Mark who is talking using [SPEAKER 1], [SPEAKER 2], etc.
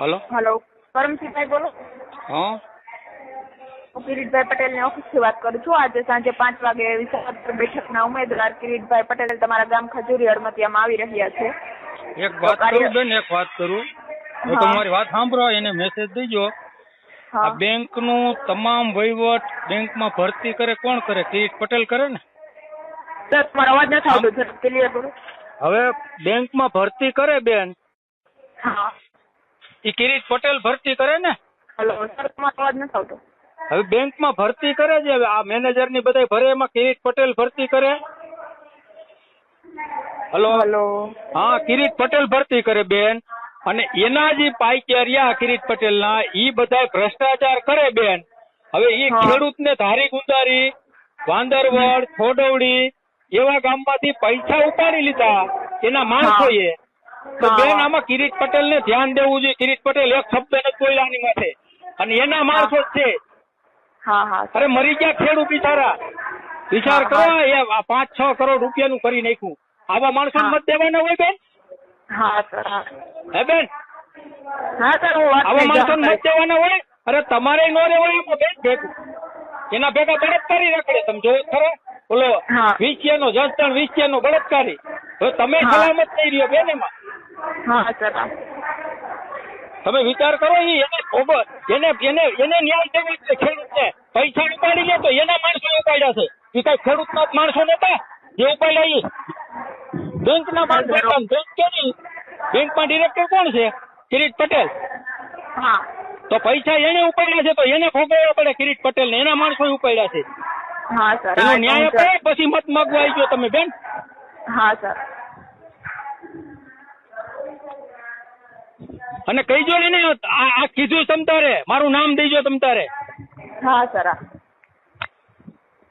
[SPEAKER 1] Hello?
[SPEAKER 2] Hello. Karamsinhbhai બોલો.
[SPEAKER 1] હા?
[SPEAKER 2] હું કિરીટભાઈ પટેલની ઓફિસથી વાત કરું છું. આજે સાંજે પાંચ વાગે વિસાવદર બેઠકના ઉમેદવાર કિરીટભાઈ પટેલ તમારા ગામ ખજૂરી હળમતિયામાં આવી રહ્યા છે.
[SPEAKER 1] એક વાત કરું બેન એક વાત કરું.
[SPEAKER 2] હું.
[SPEAKER 1] તમારી વાત સાંભળો એને મેસેજ દેજો. આ બેંકનું તમામ વહીવટ બેંકમાં ભરતી કરે કોણ કરે? કિરીટ પટેલ કરે ને?
[SPEAKER 2] સર તમારો અવાજ નથી આવતો સર ક્લિયર બોલો
[SPEAKER 1] હવે બેંકમાં ભરતી કરે બેન.
[SPEAKER 2] હા.
[SPEAKER 1] એ કિરીટ પટેલ ભરતી કરે ને?
[SPEAKER 2] હેલો સર તમારો અવાજ નથી આવતો.
[SPEAKER 1] હવે બેંકમાં ભરતી કરે છે આ મેનેજરની બધા ભરે એમાં કિરીટ પટેલ ભરતી કરે? હલો
[SPEAKER 2] હલો
[SPEAKER 1] હા કિરીટ પટેલ ભરતી કરે બેન. અને એના જે પાઇક્યા કિરીટ પટેલ ના ઈ બધા ભ્રષ્ટાચાર કરે બેન. હવે એ
[SPEAKER 2] ખેડૂત
[SPEAKER 1] ને ધારી ગુંદારી વાંદરવડ થોડવડી એવા ગામમાંથી પૈસા ઉપાડી લીધા એના માણસોએ તો બેન આમાં કિરીટ પટેલ ને ધ્યાન દેવું જોઈએ. કિરીટ પટેલ એક શબ્દ નથી બોલ્યા આની માથે. અને એના માણસો જ છે. અરે મરી ગયા ખેડૂત બિચારા. વિચાર કરો એ પાંચ છ કરોડ રૂપિયાનું કરી નાખ્યું. આવા માણસો મત દેવાના હોય બેન?
[SPEAKER 2] હા સર હે.
[SPEAKER 1] બેન?
[SPEAKER 2] હા સર હું
[SPEAKER 1] આવા માણસો મત દેવાના હોય? અરે તમારે નો રહેવાય બેન ભેગું. એના ભેગા બળાત્કારી રખડે તમે જોવો ખરો ખરો. ઓલો
[SPEAKER 2] હા.
[SPEAKER 1] જસ્ટન જસદણ નો બળાત્કારી. હવે તમે સલામત થઈ રહ્યો બેન એમાં.
[SPEAKER 2] હા સર.
[SPEAKER 1] તમે વિચાર કરો ઈ એને એને એને એને ન્યાય દેવો છે ખેડૂતને પૈસા ઉપાડી લે તો એના માણસો ઉપાડ્યા છે. એ કઈ ખેડૂતના માણસો નતા જે ઉપાડ્યા ઈ. બેંકના માણસો. બેંક કેની બેંકમાં ડિરેક્ટર કોણ છે? કિરીટ પટેલ.
[SPEAKER 2] હા.
[SPEAKER 1] તો પૈસા એને ઉપાડ્યા છે તો એને ભોગવવા પડે કિરીટ પટેલ ને એના માણસો ઉપાડ્યા છે.
[SPEAKER 2] હા સર
[SPEAKER 1] ન્યાય. અપાય પછી મત માગવા આવી ગયો તમે બેન.
[SPEAKER 2] હા સર.
[SPEAKER 1] અને કહીજો ને આ આ કીધું તમ તારે. મારું નામ દેજો તમ તારે.
[SPEAKER 2] હા સર હા.